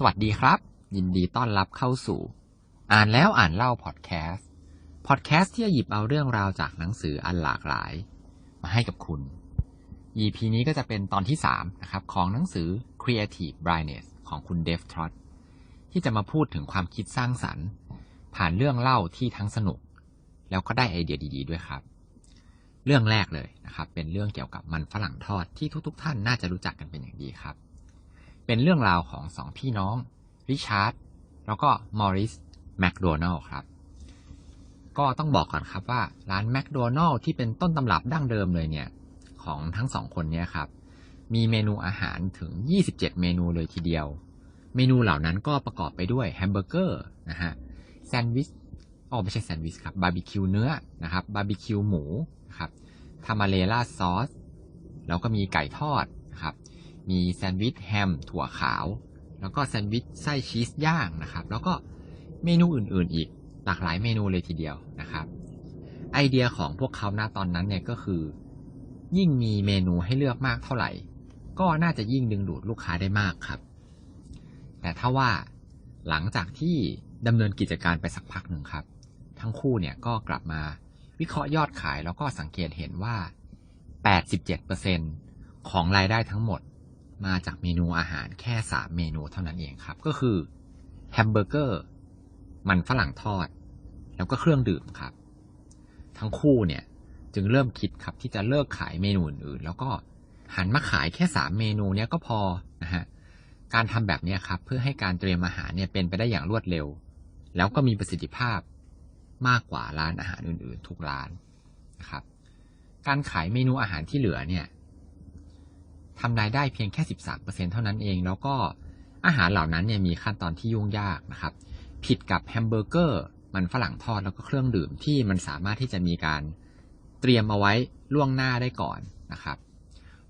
สวัสดีครับ ยินดีต้อนรับเข้าสู่ อ่านแล้วอ่านเล่าพอดแคสต์พอดแคสต์ที่จะหยิบเอาเรื่องราวจากหนังสืออันหลากหลาย มาให้กับคุณ EP นี้ก็จะเป็นตอนที่ 3 นะครับ ของหนังสือ Creative Blindness ของคุณเดฟทรอตที่จะมาพูดถึงความคิดสร้างสรรค์ ผ่านเรื่องเล่าที่ทั้งสนุก แล้วก็ได้ไอเดียดี ๆ ด้วยครับ เรื่องแรกเลยนะครับ เป็นเรื่องเกี่ยวกับมันฝรั่งทอดที่ทุก ๆ ท่านน่าจะรู้จักกันเป็นอย่างดีครับ เป็นเรื่องราวของสองพี่น้องริชาร์ดแล้วก็มอริสแมคโดนัลครับ ก็ต้องบอกก่อนครับว่าร้านแมคโดนัลที่เป็นต้นตำรับดั้งเดิมเลยเนี่ย ของทั้งสองคนเนี้ครับ มีเมนูอาหารถึง 27 เมนูเลยทีเดียว เมนูเหล่านั้นก็ประกอบไปด้วยแฮมเบอร์เกอร์นะฮะแซนด์วิชอ๋อไม่ใช่แซนด์วิชครับบาร์บีคิวเนื้อนะครับบาร์บีคิวหมูนะครับทามาเลล่าซอสแล้วก็มีไก่ทอด มีแซนด์วิชแฮมถั่วขาว แล้วก็แซนด์วิชไส้ชีสย่างนะครับ แล้วก็เมนูอื่นๆอีกหลากหลายเมนูเลยทีเดียวนะครับ ไอเดียของพวกเขาหน้าตอนนั้นเนี่ยก็คือ ยิ่งมีเมนูให้เลือกมากเท่าไหร่ ก็น่าจะยิ่งดึงดูดลูกค้าได้มากครับ แต่ถ้าว่าหลังจากที่ดำเนินกิจการไปสักพักหนึ่งครับ ทั้งคู่เนี่ยก็กลับมาวิเคราะห์ยอดขายแล้วก็สังเกตเห็นว่า 87%ของรายได้ทั้งหมด มาจากเมนูอาหารแค่3เมนูเท่านั้นเองครับ ก็คือแฮมเบอร์เกอร์มันฝรั่งทอด แล้วก็เครื่องดื่มครับ ทั้งคู่เนี่ยจึงเริ่มคิดครับที่จะเลิกขายเมนูอื่นๆ แล้วก็หันมาขายแค่3เมนูเนี้ยก็พอนะฮะการทำแบบนี้ครับ เพื่อให้การเตรียมอาหารเนี่ยเป็นไปได้อย่างรวดเร็ว แล้วก็มีประสิทธิภาพมากกว่าร้านอาหารอื่นๆ ทุกร้านนะครับ การขายเมนูอาหารที่เหลือเนี่ย ทำรายได้เพียงแค่ 13%เท่านั้นเอง แล้วก็อาหารเหล่านั้นเนี่ยมีขั้นตอนที่ยุ่งยากนะครับ ผิดกับแฮมเบอร์เกอร์มันฝรั่งทอดแล้วก็เครื่องดื่มที่มันสามารถที่จะมีการเตรียมเอาไว้ล่วงหน้าได้ก่อนนะครับ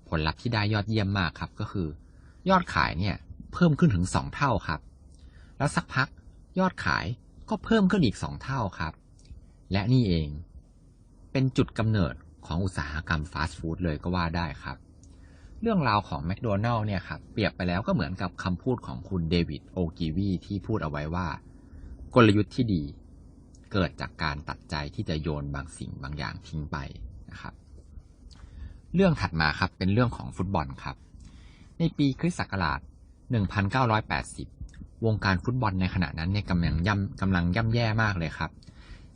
ผลลัพธ์ที่ได้ยอดเยี่ยมมากครับก็คือ ยอดขายเนี่ยเพิ่มขึ้นถึง 2 เท่าครับ แล้วสักพักยอดขายก็เพิ่มขึ้นอีก 2 เท่าครับ และนี่เอง เป็นจุดกำเนิดของอุตสาหกรรมฟาสต์ฟู้ดเลยก็ว่าได้ครับ เรื่องราวของแมคโดนัลล์เนี่ยครับเปรียบไปแล้วก็เหมือนกับคำพูดของคุณเดวิดโอกิวีที่พูดเอาไว้ว่า กลยุทธ์ที่ดี เกิดจากการตัดใจที่จะโยนบางสิ่งบางอย่างทิ้งไปนะครับ เรื่องถัดมาครับเป็นเรื่องของฟุตบอลครับ ในปีคริสต์ศักราช 1980 วงการฟุตบอลในขณะนั้นเนี่ยกำลังย่ำกำลังย่ำแย่มากเลยครับ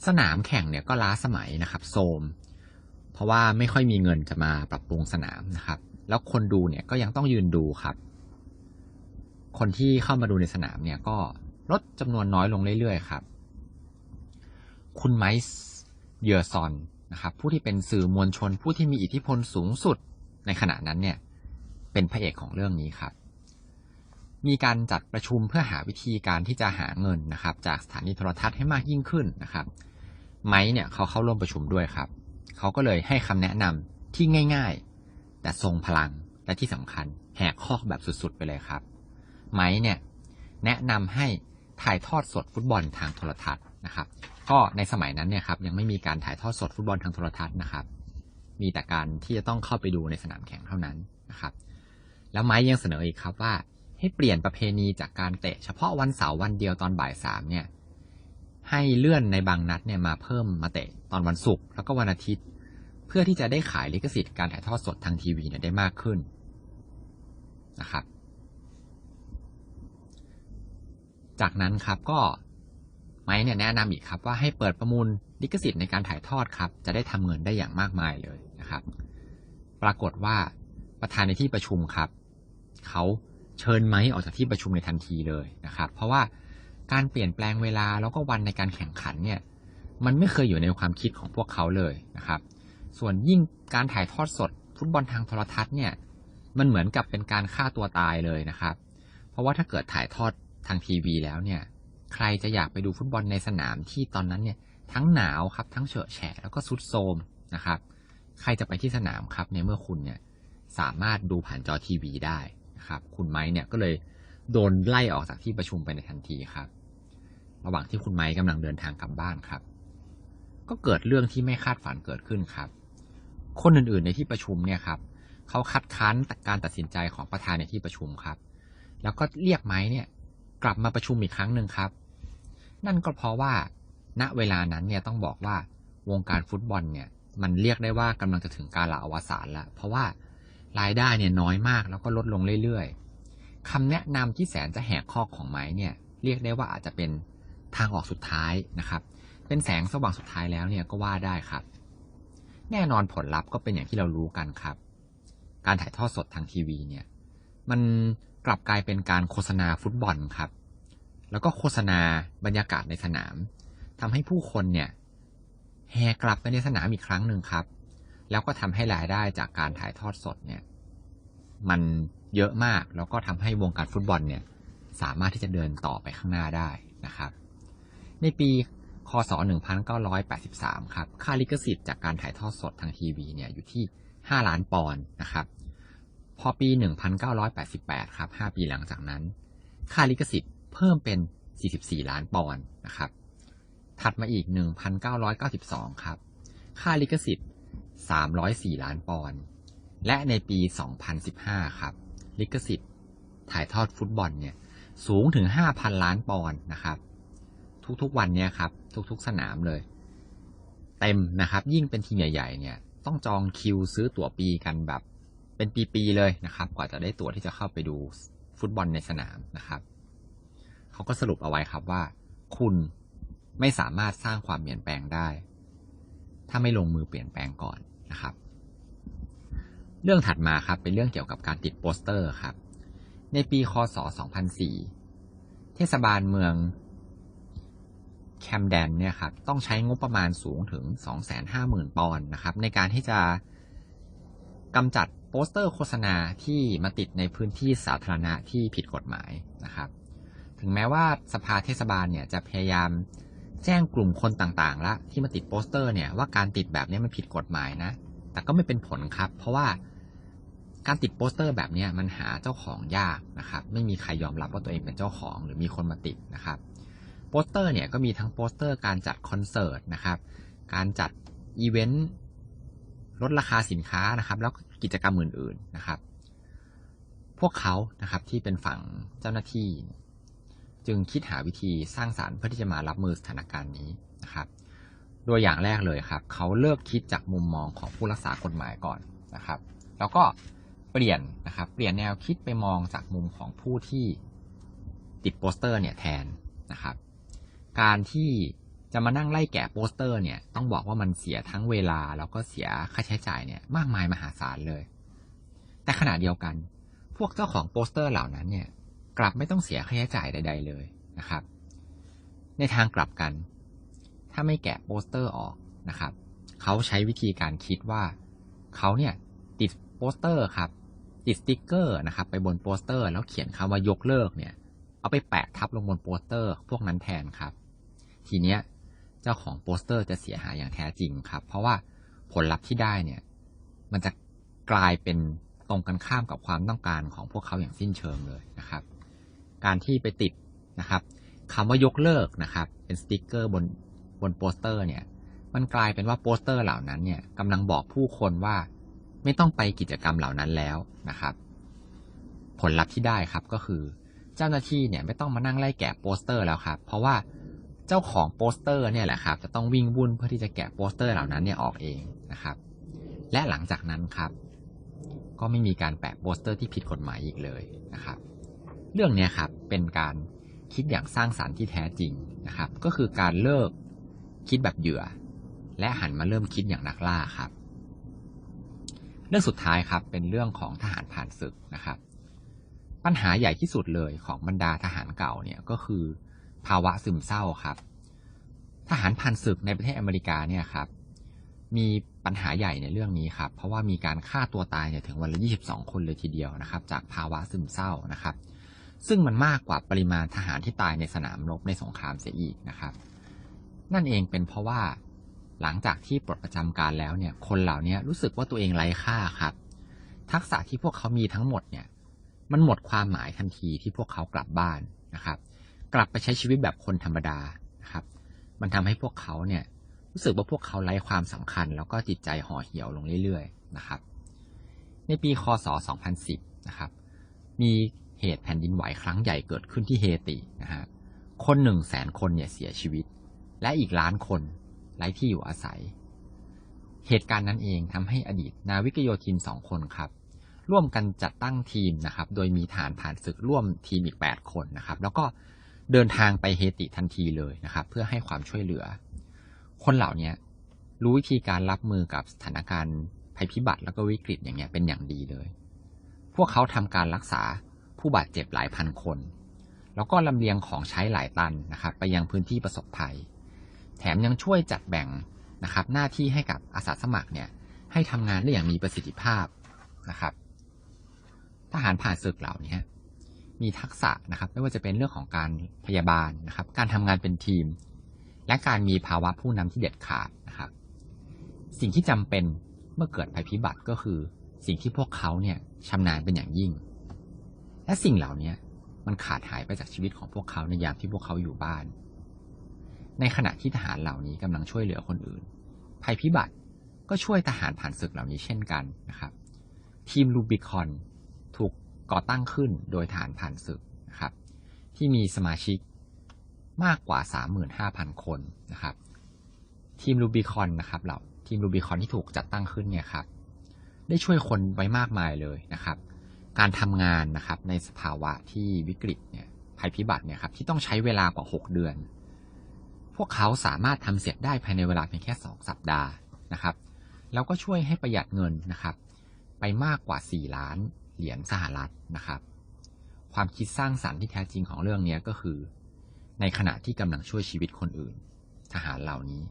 สนามแข่งเนี่ยก็ล้าสมัยนะครับโซมเพราะว่าไม่ค่อยมีเงินจะมาปรับปรุงสนามนะครับ แล้วคนดูเนี่ยก็ยังต้องยืนดูครับ คนที่เข้ามาดูในสนามเนี่ยก็ลดจำนวนน้อยลงเรื่อยๆครับ คุณไมซ์เยอร์ซอนนะครับผู้ที่เป็นสื่อมวลชนผู้ที่มีอิทธิพลสูงสุดในขณะนั้นเนี่ยเป็นพระเอกของเรื่องนี้ครับ มีการจัดประชุมเพื่อหาวิธีการที่จะหาเงินนะครับ จากสถานีโทรทัศน์ให้มากยิ่งขึ้นนะครับ ไมค์เนี่ยเขาเข้าร่วมประชุมด้วยครับ เขาก็เลยให้คำแนะนำที่ง่าย ๆ แต่ทรงพลังและที่สำคัญแหกข้อแบบสุดๆ ไปเลยครับ ไมค์เนี่ยแนะนำให้ถ่ายทอดสดฟุตบอลทางโทรทัศน์นะครับ ก็ในสมัยนั้นเนี่ยครับยังไม่มีการถ่ายทอดสดฟุตบอลทางโทรทัศน์นะครับ มีแต่การที่จะต้องเข้าไปดูในสนามแข่งเท่านั้นนะครับ แล้วไม้ยังเสนออีกครับว่าให้เปลี่ยนประเพณีจากการเตะเฉพาะวันเสาร์วันเดียวตอนบ่ายสามเนี่ยให้เลื่อนในบางนัดเนี่ยมาเพิ่มมาเตะตอนวันศุกร์แล้วก็วันอาทิตย์ พื่อที่จะได้ขายลิขสิทธิ์การถ่ายทอดสดทางทีวีเนี่ยได้มากขึ้นนะครับ จากนั้นครับก็ไม้เนี่ยแนะนำอีกครับว่าให้เปิดประมูลลิขสิทธิ์ในการถ่ายทอดครับ จะได้ทำเงินได้อย่างมากมายเลยนะครับ ปรากฏว่าประธานในที่ประชุมครับเขาเชิญไม้ออกจากที่ประชุมในทันทีเลยนะครับ เพราะว่าการเปลี่ยนแปลงเวลาแล้วก็วันในการแข่งขันเนี่ย มันไม่เคยอยู่ในความคิดของพวกเขาเลยนะครับ ส่วนยิ่งการถ่ายทอดสด ฟุตบอลทางโทรทัศน์เนี่ยมันเหมือนกับเป็นการฆ่าตัวตายเลยนะครับ เพราะว่าถ้าเกิดถ่ายทอดทางทีวีแล้วเนี่ย ใครจะอยากไปดูฟุตบอลในสนามที่ตอนนั้นเนี่ยทั้งหนาวครับทั้งเฉอะแฉะแล้วก็สุดโทมนะครับ ใครจะไปที่สนามครับในเมื่อคุณเนี่ยสามารถดูผ่านจอทีวีได้นะครับ คุณไม้เนี่ยก็เลยโดนไล่ออกจากที่ประชุมไปในทันทีครับ ระหว่างที่คุณไม้กำลังเดินทางกลับบ้านครับ ก็เกิดเรื่องที่ไม่คาดฝันเกิดขึ้นครับ คนอื่นๆในที่ประชุมเนี่ยครับเขาคัดค้านการตัดสินใจของประธานในที่ประชุมครับ แล้วก็เรียกไม้เนี่ยกลับมาประชุมอีกครั้งหนึ่งครับ นั่นก็เพราะว่า ณเวลานั้นเนี่ยต้องบอกว่าวงการฟุตบอลเนี่ยมันเรียกได้ว่ากำลังจะถึงการลาอวสานแล้ว เพราะว่ารายได้เนี่ยน้อยมากแล้วก็ลดลงเรื่อยๆคำแนะนำที่แสนจะแหกข้อของไม้เนี่ยเรียกได้ว่าอาจจะเป็นทางออกสุดท้ายนะครับ เป็นแสงสว่างสุดท้ายแล้วเนี่ยก็ว่าได้ครับ แน่นอนผลลัพธ์ก็เป็นอย่างที่เรารู้กันครับ การถ่ายทอดสดทางทีวีเนี่ย มันกลับกลายเป็นการโฆษณาฟุตบอลครับ แล้วก็โฆษณาบรรยากาศในสนามทำให้ผู้คนเนี่ยแห่กลับไปในสนามอีกครั้งหนึ่งครับ แล้วก็ทำให้รายได้จากการถ่ายทอดสดเนี่ย มันเยอะมากแล้วก็ทำให้วงการฟุตบอลเนี่ย สามารถที่จะเดินต่อไปข้างหน้าได้นะครับ ในปี คศ 1983 ครับ ค่าลิขสิทธิ์จากการถ่ายทอดสดทางทีวีเนี่ยอยู่ที่ 5 ล้านปอนด์นะครับ พอปี 1988 ครับ 5 ปีหลังจากนั้น ค่าลิขสิทธิ์เพิ่มเป็น 44 ล้านปอนด์นะครับ ถัดมาอีก 1992 ครับ ค่าลิขสิทธิ์ 304 ล้านปอนด์ และในปี 2015 ครับ ลิขสิทธิ์ถ่ายทอดฟุตบอลเนี่ยสูงถึง 5,000 ล้านปอนด์นะครับ ทุกๆวันเนี่ยครับ ทุกๆสนามเลย เต็มนะครับ ยิ่งเป็นทีมใหญ่ ๆ เนี่ย ต้องจองคิวซื้อตั๋วปีกันแบบ เป็นปีๆเลยนะครับ กว่าจะได้ตั๋วที่จะเข้าไปดูฟุตบอลในสนามนะครับเขาก็สรุปเอาไว้ครับว่า คุณไม่สามารถสร้างความเปลี่ยนแปลงได้ ถ้าไม่ลงมือเปลี่ยนแปลงก่อนนะครับ เรื่องถัดมาครับเป็นเรื่องเกี่ยวกับการติดโปสเตอร์ครับ ในปีคศ 2004 เทศบาลเมือง แคมแดนเนี่ยครับต้องใช้งบประมาณสูงถึง 250,000 ปอนด์นะครับในการที่จะกำจัดโปสเตอร์โฆษณาที่มาติดในพื้นที่สาธารณะที่ผิดกฎหมายนะครับ ถึงแม้ว่าสภาเทศบาลเนี่ยจะพยายามแจ้งกลุ่มคนต่างๆละที่มาติดโปสเตอร์เนี่ยว่าการติดแบบนี้มันผิดกฎหมายนะ แต่ก็ไม่เป็นผลครับ เพราะว่าการติดโปสเตอร์แบบนี้มันหาเจ้าของยากนะครับ ไม่มีใครยอมรับว่าตัวเองเป็นเจ้าของ หรือมีคนมาติดนะครับ ปสเตอร์เนี่ยก็มีทั้งโปสเตอร์การจัดคอนเสิร์ตนะครับ การจัดอีเวนต์ลดราคาสินค้านะครับ แล้วกิจกรรมอื่นๆนะครับ พวกเขานะครับที่เป็นฝั่งเจ้าหน้าที่ จึงคิดหาวิธีสร้างสารรค์เพื่อที่จะมารับมือสถานการณ์นี้นะครับ โดยอย่างแรกเลยครับ เขาเลิกคิดจากมุมมองของผู้รักษากฎหมายก่อนนะครับ แล้วก็เปลี่ยนนะครับ เปลี่ยนแนวคิดไปมองจากมุมของผู้ที่ติดโปสเตอร์เนี่ยแทนนะครับ การที่จะมานั่งไล่แกะโปสเตอร์เนี่ย ต้องบอกว่ามันเสียทั้งเวลาแล้วก็เสียค่าใช้จ่ายเนี่ย มากมายมหาศาลเลย แต่ขณะเดียวกัน พวกเจ้าของโปสเตอร์เหล่านั้นเนี่ย กลับไม่ต้องเสียค่าใช้จ่ายใด ๆ เลยนะครับ ในทางกลับกัน ถ้าไม่แกะโปสเตอร์ออกนะครับ เขาใช้วิธีการคิดว่า เขาเนี่ยติดโปสเตอร์ครับ ติดสติกเกอร์นะครับ ไปบนโปสเตอร์ แล้วเขียนคำว่ายกเลิกเนี่ย เอาไปแปะทับลงบนโปสเตอร์ พวกนั้นแทนครับ ทีเนี้ยเจ้าของโปสเตอร์จะเสียหายอย่างแท้จริงครับ เพราะว่าผลลัพธ์ที่ได้เนี่ย มันจะกลายเป็นตรงกันข้ามกับความต้องการของพวกเขาอย่างสิ้นเชิงเลยนะครับ การที่ไปติดนะครับคำว่ายกเลิกนะครับ เป็นสติกเกอร์บนบนโปสเตอร์เนี่ย มันกลายเป็นว่าโปสเตอร์เหล่านั้นเนี่ยกำลังบอกผู้คนว่าไม่ต้องไปกิจกรรมเหล่านั้นแล้วนะครับ ผลลัพธ์ที่ได้ครับก็คือ เจ้าหน้าที่เนี่ยไม่ต้องมานั่งไล่แกะโปสเตอร์แล้วครับ เพราะว่า จ้าของโปสเตอร์เนี่ยแหละครับ จะต้องวิ่งวุ่นเพื่อที่จะแกะโปสเตอร์เหล่านั้นเนี่ยออกเองนะครับ และหลังจากนั้นครับ ก็ไม่มีการแปะโปสเตอร์ที่ผิดกฎหมายอีกเลยนะครับ เรื่องนี้ครับเป็นการคิดอย่างสร้างสารรค์ที่แท้จริงนะครับ ก็คือการเลิกคิดแบบเหยื่อ และหันมาเริ่มคิดอย่างนักล่าครับ เรื่องสุดท้ายครับเป็นเรื่องของทหารผ่านศึกนะครับ ปัญหาใหญ่ที่สุดเลยของบรรดาทหารเก่าเนี่ยก็คือ ภาวะซึมเศร้าครับ ทหารพันศึกในประเทศอเมริกาเนี่ยครับ มีปัญหาใหญ่ในเรื่องนี้ครับ เพราะว่ามีการฆ่าตัวตายเนี่ยถึงวันละ 22 คนเลยทีเดียวนะครับ จากภาวะซึมเศร้านะครับ ซึ่งมันมากกว่าปริมาณทหารที่ตายในสนามรบในสงครามเสียอีกนะครับ นั่นเองเป็นเพราะว่าหลังจากที่ปลดประจำการแล้วเนี่ย คนเหล่านี้รู้สึกว่าตัวเองไร้ค่าครับ ทักษะที่พวกเขามีทั้งหมดเนี่ย มันหมดความหมายทันทีที่พวกเขากลับบ้านนะครับ กลับไปใช้ชีวิตแบบคนธรรมดานะครับ มันทำให้พวกเขาเนี่ยรู้สึกว่าพวกเขาไร้ความสำคัญ แล้วก็จิตใจห่อเหี่ยวลงเรื่อยๆนะครับ ในปีคศ 2010 นะครับ มีเหตุแผ่นดินไหวครั้งใหญ่เกิดขึ้นที่เฮตินะฮะ คนหนึ่งแสนคนเนี่ยเสียชีวิต และอีกล้านคนไร้ที่อยู่อาศัย เหตุการณ์นั้นเองทำให้อดีตนาวิกโยธินสองคนครับ ร่วมกันจัดตั้งทีมนะครับ โดยมีฐานผ่านศึกร่วมทีมอีก 8 คนนะครับ แล้วก็ เดินทางไปเฮติทันทีเลยนะครับ เพื่อให้ความช่วยเหลือ คนเหล่านี้รู้วิธีการรับมือกับสถานการณ์ภัยพิบัติแล้วก็วิกฤตอย่างเงี้ยเป็นอย่างดีเลย พวกเขาทำการรักษาผู้บาดเจ็บหลายพันคน แล้วก็ลำเลียงของใช้หลายตันนะครับไปยังพื้นที่ประสบภัย แถมยังช่วยจัดแบ่งนะครับหน้าที่ให้กับอาสาสมัครเนี่ยให้ทำงานได้อย่างมีประสิทธิภาพนะครับ ทหารผ่านศึกเหล่านี้ มีทักษะนะครับ ไม่ว่าจะเป็นเรื่องของการพยาบาลนะครับ การทำงานเป็นทีม และการมีภาวะผู้นำที่เด็ดขาดนะครับ สิ่งที่จำเป็นเมื่อเกิดภัยพิบัติก็คือ สิ่งที่พวกเขาเนี่ยชำนาญเป็นอย่างยิ่ง และสิ่งเหล่านี้มันขาดหายไปจากชีวิตของพวกเขาในยามที่พวกเขาอยู่บ้าน ในขณะที่ทหารเหล่านี้กำลังช่วยเหลือคนอื่น ภัยพิบัติก็ช่วยทหารผ่านศึกเหล่านี้เช่นกันนะครับ ทีมลูบิคอน ก่อตั้งขึ้นโดยทหารผ่านศึกนะครับ ที่มีสมาชิกมากกว่า 35,000 คนนะครับทีมลูบิคอนนะครับเราทีมลูบิคอนที่ถูกจัดตั้งขึ้นเนี่ยครับได้ช่วยคนไว้มากมายเลยนะครับ การทำงานนะครับในสภาวะที่วิกฤตเนี่ยภัยพิบัติเนี่ยครับที่ต้องใช้เวลากว่า 6 เดือน พวกเขาสามารถทำเสร็จได้ภายในเวลาเพียงแค่ 2 สัปดาห์นะครับ แล้วก็ช่วยให้ประหยัดเงินนะครับ ไปมากกว่า 4 ล้าน เหรียญสหรัฐนะครับ ความคิดสร้างสรรค์ที่แท้จริงของเรื่องนี้ก็คือ ในขณะที่กำลังช่วยชีวิตคนอื่น ทหารเหล่านี้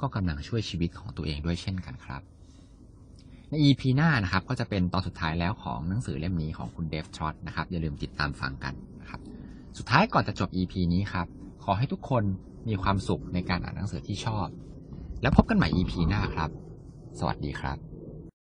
ก็กำลังช่วยชีวิตของตัวเองด้วยเช่นกันครับ ใน EP หน้านะครับก็จะเป็นตอนสุดท้ายแล้วของหนังสือเล่มนี้ของคุณเดฟทรอตนะครับอย่าลืมติดตามฟังกันนะครับ สุดท้ายก่อนจะจบ EP นี้ครับขอให้ทุกคนมีความสุขในการอ่านหนังสือที่ชอบ แล้วพบกันใหม่ EP หน้าครับ สวัสดีครับ